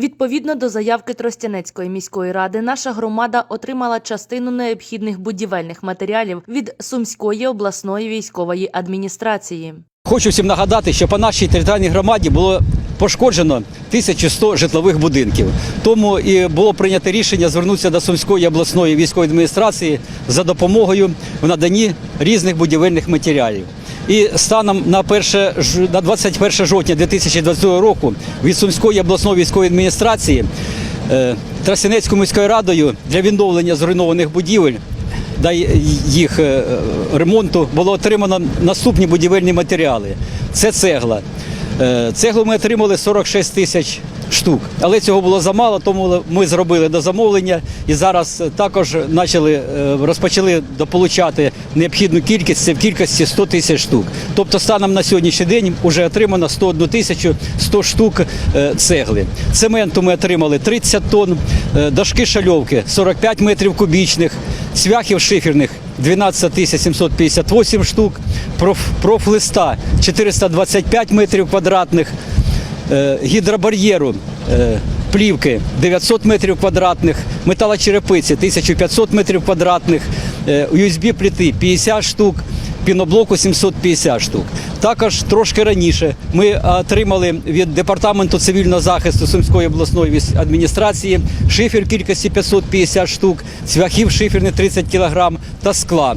Відповідно до заявки Тростянецької міської ради, наша громада отримала частину необхідних будівельних матеріалів від Сумської обласної військової адміністрації. Хочу всім нагадати, що по нашій територіальній громаді було пошкоджено 1100 житлових будинків. Тому і було прийнято рішення звернутися до Сумської обласної військової адміністрації за допомогою в наданні різних будівельних матеріалів. І станом на, перше, на 21 жовтня 2020 року від Сумської обласної військової адміністрації е, Тростянецькою міською радою для відновлення зруйнованих будівель та їх е, ремонту було отримано наступні будівельні матеріали. Це цегла. Е, Цеглу ми отримали 46 тисяч штук, але цього було замало, тому ми зробили до замовлення і зараз також почали, е, розпочали дополучати необхідну кількість, це в кількості 100 тисяч штук. Тобто станом на сьогоднішній день вже отримано 101 тисячу 100 штук е, цегли. Цементу ми отримали 30 тонн, е, дошки шальовки 45 метрів кубічних, цвяхів шиферних 12 тисяч 758 штук, проф, профлиста 425 метрів квадратних, е, гідробар'єру е, плівки 900 метрів квадратних, металочерепиці 1500 метрів квадратних, е, USB плити 50 штук, піноблоку 750 штук. Також трошки раніше ми отримали від департаменту цивільного захисту Сумської обласної адміністрації шифер кількості 550 штук, цвяхів шиферних 30 кг та скла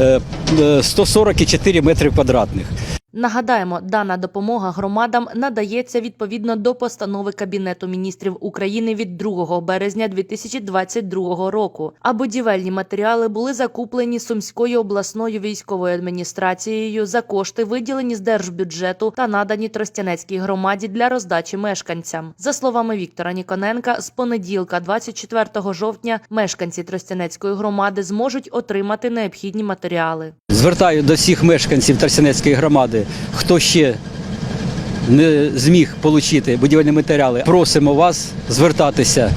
е, е, 144 метри квадратних. Нагадаємо, дана допомога громадам надається відповідно до постанови Кабінету міністрів України від 2 березня 2022 року. А будівельні матеріали були закуплені Сумською обласною військовою адміністрацією за кошти, виділені з держбюджету та надані Тростянецькій громаді для роздачі мешканцям. За словами Віктора Ніконенка, з понеділка, 24 жовтня, мешканці Тростянецької громади зможуть отримати необхідні матеріали. Звертаю до всіх мешканців Тарсянецької громади, хто ще не зміг отримати будівельні матеріали, просимо вас звертатися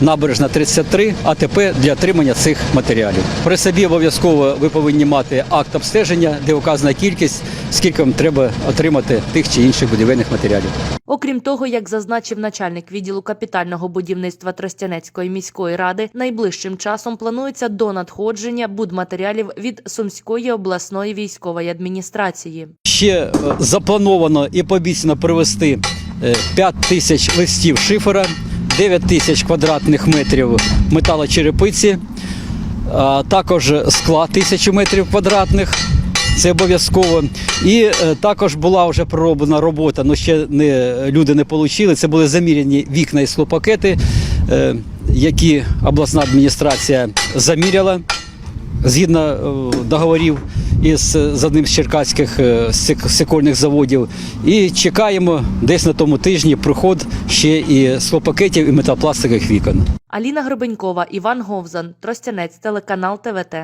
набережна 33 АТП для отримання цих матеріалів. При собі обов'язково ви повинні мати акт обстеження, де вказана кількість, скільки вам треба отримати тих чи інших будівельних матеріалів. Окрім того, як зазначив начальник відділу капітального будівництва Тростянецької міської ради, найближчим часом планується до надходження будматеріалів від Сумської обласної військової адміністрації. Ще е, заплановано і пообіцяно привезти 5 тисяч листів шифера, 9 тисяч квадратних метрів металочерепиці, а також скла тисячу метрів квадратних. Це обов'язково. І е, також була вже пророблена робота, але ще не, люди не отримали. Це були заміряні вікна і склопакети, е, які обласна адміністрація заміряла згідно е, договорів із з одним з черкаських е, заводів. І чекаємо десь на тому тижні приход ще і склопакетів і метапластикових вікон. Аліна Гребенькова, Іван Говзан, Тростянець, телеканал ТВТ.